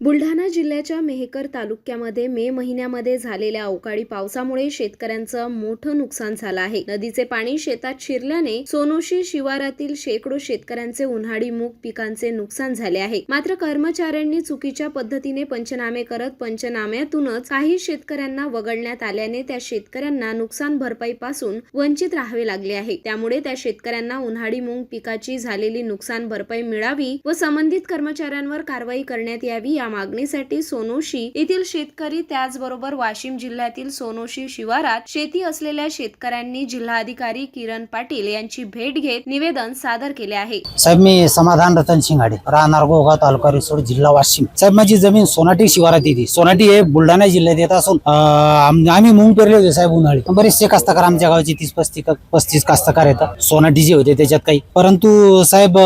बुलढाणा जिल्ह्याच्या मेहकर तालुक्यामध्ये मे महिन्यामध्ये झालेल्या अवकाळी पावसामुळे शेतकऱ्यांचं मोठं नुकसान झालं आहे. नदीचे पाणी शेतात शिरल्याने सोनोशी शिवारातील शेकडो शेतकऱ्यांचे उन्हाळी मूग पिकांचे नुकसान झाले आहे. मात्र कर्मचाऱ्यांनी चुकीच्या पद्धतीने पंचनामे करत पंचनाम्यातूनच काही शेतकऱ्यांना वगळण्यात आल्याने त्या शेतकऱ्यांना नुकसान भरपाईपासून वंचित राहावे लागले आहे. त्यामुळे त्या शेतकऱ्यांना उन्हाळी मूग पिकाची झालेली नुकसान भरपाई मिळावी व संबंधित कर्मचाऱ्यांवर कारवाई करण्यात यावी या मागणीसाठी सोनोशी येथील शेतकरी त्याचबरोबर वाशिम जिल्ह्यातील सोनोशी शिवारात शेती असलेल्या शेतकऱ्यांनी जिल्हाधिकारी किरण पाटील यांची भेट घेत निवेदन सादर केले आहे. साहेब मी समाधान रतन शिंगाडे राहणार गोगाव तालुका रिसोड जिल्हा वाशिम. साहेब माझी जमीन सोनाटी शिवारात येते. सोनाटी हे बुलढाणा जिल्ह्यात येत असून आम्ही मुंग पेरले होते साहेब उन्हाळी. बरेचसे कास्तकार आमच्या गावचे तीस पस्तीस पस्तीस कास्तकार येतात. सोनाटी जे होते त्याच्यात काही. परंतु साहेब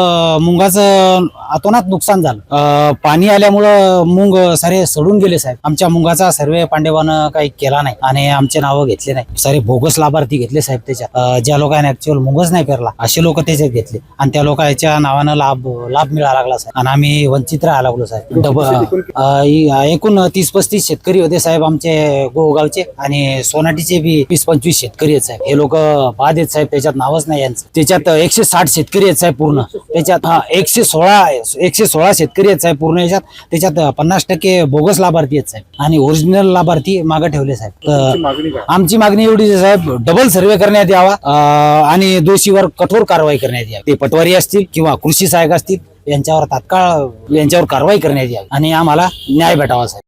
मुंगाचं अतोनात नुकसान झालं. पाणी आल्यामुळं मुंग सारे सडून गेले साहेब. आमच्या मुंगाचा सर्वे पांडेवानं काही केला नाही आणि आमचे नावं घेतले नाही. सारे बोगस लाभार्थी घेतले साहेब त्याच्या ज्या लोकांनी ऍक्च्युअल मुंगच नाही पेरला असे लोक त्याच्यात घेतले. आणि त्या लोकांच्या नावानं लाभ लाभ मिळाला लागला साहेब. आणि आम्ही वंचित राहायला लागलो साहेब. डबल एकूण तीस पस्तीस शेतकरी होते साहेब आमचे गोगावचे आणि सोनाटीचे बी वीस पंचवीस शेतकरी आहेत साहेब. हे लोक बाद आहेत साहेब त्याच्यात नावच नाही यांचं. त्याच्यात एकशे साठ शेतकरी आहेत साहेब पूर्ण. त्याच्यात हा एकशे सोळा एकशे सोळा शेतकरी आहेत साहेब पूर्ण याच्यात. त्याच्यात पन्नास टक्के बोगस लाभार्थी आहेत साहेब. आणि ओरिजिनल लाभार्थी मागे ठेवले साहेब. तर आमची मागणी एवढी साहेब डबल सर्वे करण्यात यावा आणि दोषीवर कठोर कारवाई करण्यात यावी. ते पटवारी असतील किंवा कृषी सहाय्यक असतील यांच्यावर तात्काळ यांच्यावर कारवाई करण्यात यावी. आणि आम्हाला न्याय भेटावा साहेब.